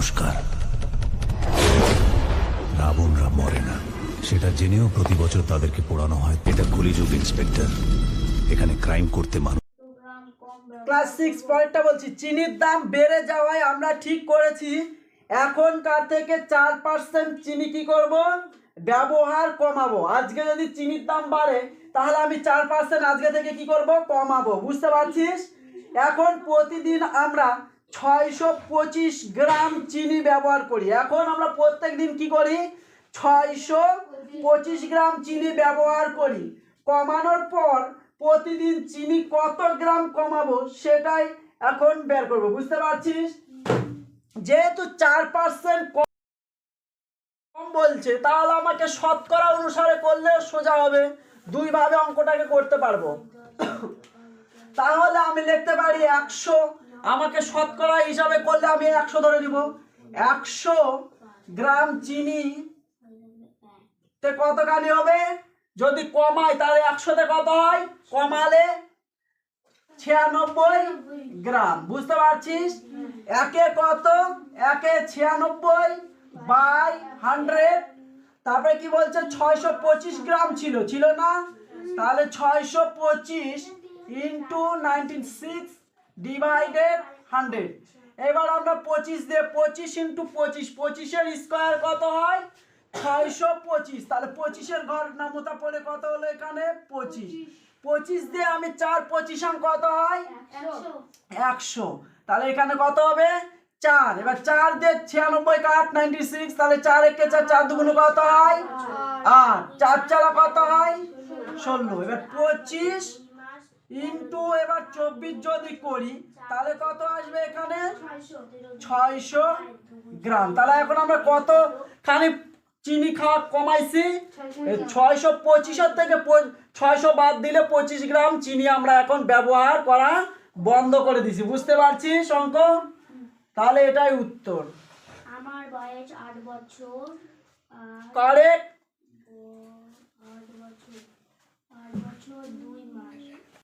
নমস্কার। রাবণরা মরে না। সেটা জেনেও প্রতি বছর তাদেরকে পোড়ানো হয়। এটা কলিযুগ ইন্সপেক্টর। এখানে ক্রাইম করতে মানুষ ক্লাস সিক্স পয়েন্টটা বলছি, চিনির দাম বেড়ে যাওয়ায় আমরা ঠিক করেছি। এখনকার থেকে চার পার্সেন্ট চিনি কি করব? ব্যবহার কমাবো। আজকে যদি চিনির দাম বাড়ে, তাহলে আমি চার পার্সেন্ট আজকে থেকে কি করব? কমাবো। বুঝতে পারছিস? এখন প্রতিদিন আমরা ছয়শো পঁচিশ গ্রাম চিনি ব্যবহার করি। এখন আমরা প্রত্যেক দিন কি করি? ছয়শো পঁচিশ গ্রাম চিনি ব্যবহার করি। কমানোর পর প্রতিদিন চিনি কত গ্রাম কমাবো সেটাই এখন বের করব। বুঝতে পারছিস? যেহেতু চার পার্সেন্ট কম বলছে, তাহলে আমাকে শতকরা অনুসারে করলে সোজা হবে। দুইভাবে অঙ্কটাকে করতে পারব। তাহলে আমি লিখতে পারি একশো আমাকে শতকরা হিসাবে করলে আমি একশো ধরে দিব একশো গ্রাম চিনি কতখানি হবে? যদি কমায় তাহলে একশোতে কত হয়? কমালে ছিয়ানব্বই গ্রাম। বুঝতে পারছিস? একে কত? একে ছিয়ানব্বই বাই হান্ড্রেড। তারপরে কি বলছে? ছয়শো পঁচিশ গ্রাম ছিল। ছিল না? তাহলে ছয়শো পঁচিশ into nineteen six divided hundred এবার আমরা পঁচিশ দিয়ে পঁচিশ ইন্টু পঁচিশ পঁচিশের স্কোয়ার কত হয়? ছয়শো পঁচিশ। তাহলে পঁচিশের ঘর নামতা পড়ে কত হলো এখানে? পঁচিশ। পঁচিশ দিয়ে আমি চার পঁচিশাং কত হয়? একশো। তাহলে এখানে কত হবে? চার। এবার চার দিয়ে ছিয়ানব্বই কাট নাইনটি সিক্স তাহলে চার একে চার চার দুগুণ কত হয়? আট। চার চারা কত হয়? ষোলো। এবার পঁচিশ ইন্টু এবার চব্বিশ যদি করি তাহলে কত আসবে এখানে? ছয়শো গ্রাম। তাহলে এখন আমরা কত খানি চিনি খাওয়া কমাইছি? ছয়শো পঁচিশের থেকে ছয়শো বাদ দিলে পঁচিশ গ্রাম চিনি আমরা এখন ব্যবহার করা বন্ধ করে দিছি। বুঝতে পারছি অঙ্ক তাহলে এটাই উত্তর। আমার বয়স আট বছর কারেক্ট